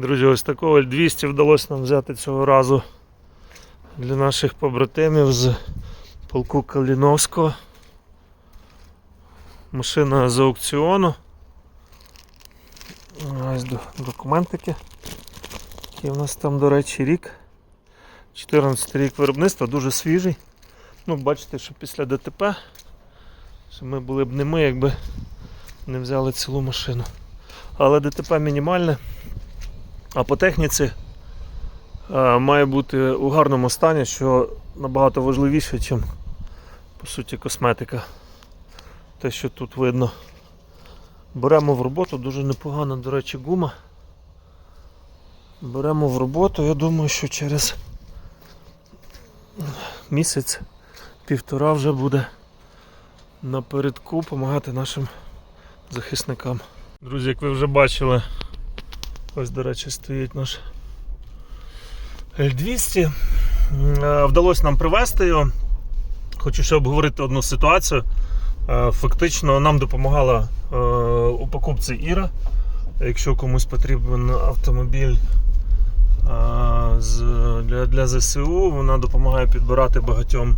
Друзі, ось такого 200 вдалося нам взяти цього разу для наших побратимів з полку Каліновського. Машина з аукціону. Ось до- документики. Який у нас там, до речі, рік. 14 рік виробництва, дуже свіжий. Ну, бачите, що після ДТП, що ми були б не ми, якби не взяли цілу машину. Але ДТП мінімальне. А по техніці е, має бути у гарному стані, що набагато важливіше, ніж по суті косметика. Те, що тут видно. Беремо в роботу, дуже непогана, до речі, гума. Беремо в роботу, я думаю, що через місяць, півтора вже буде напередку допомагати нашим захисникам. Друзі, як ви вже бачили, ось, до речі, стоїть наш L200. Е, Вдалося нам привезти його. Хочу ще обговорити одну ситуацію. Е, Фактично нам допомагала е, у покупці Іра. Якщо комусь потрібен автомобіль для, ЗСУ, вона допомагає підбирати багатьом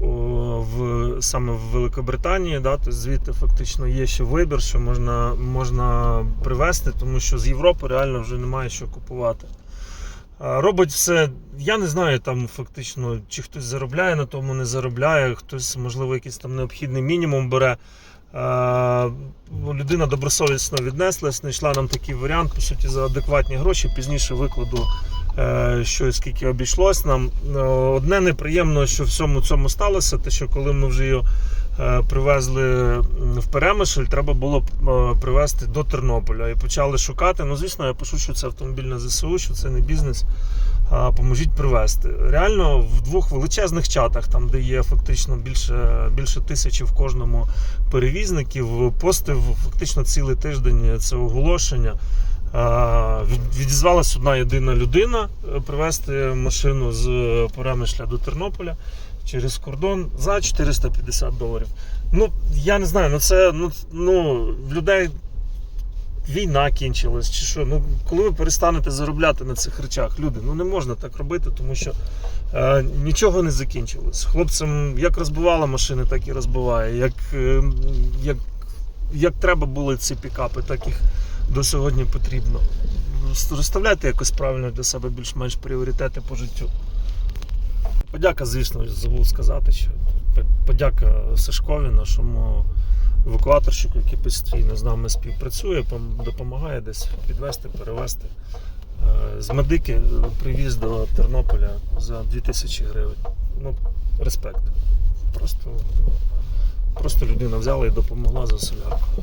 в, саме в Великобританії. Да, то звідти фактично є ще вибір, що можна, можна привезти, тому що з Європи реально вже немає що купувати. Робить все, я не знаю там фактично, чи хтось заробляє на тому, не заробляє, хтось, можливо, якийсь там необхідний мінімум бере. Людина добросовісно віднеслась, знайшла нам такий варіант, по суті, за адекватні гроші. Пізніше викладу, що скільки обійшлось нам. Е, Одне неприємно, що всьому цьому сталося, те, що коли ми вже його е, привезли в Перемишль, треба було е, привезти до Тернополя і почали шукати. Ну, звісно, я пишу, що це автомобіль на ЗСУ, що це не бізнес. А, Поможіть привезти. Реально в двох величезних чатах, там де є фактично більше, більше тисячі в кожному перевізників, постив фактично цілий тиждень це оголошення. А, Відізвалась одна єдина людина е, привезти машину з Перемишля до Тернополя через кордон за 450 доларів. Ну, я не знаю, ну це ну, ну, людей війна кінчилась, чи що. Ну, коли ви перестанете заробляти на цих речах, люди, ну не можна так робити, тому що е, нічого не закінчилось. Хлопцям як розбивала машини, так і розбиває. Як, е, як, як треба були ці пікапи, так їх до сьогодні потрібно. Розставляйте якось правильно для себе більш-менш пріоритети по життю. Подяка, звісно, забув сказати, що подяка Сашкові, нашому евакуаторщику, який постійно з нами співпрацює, допомагає десь підвести, перевезти. Е, З медики е, привіз до Тернополя за 2000 гривень. Ну, респект. Просто, просто людина взяла і допомогла за солярку.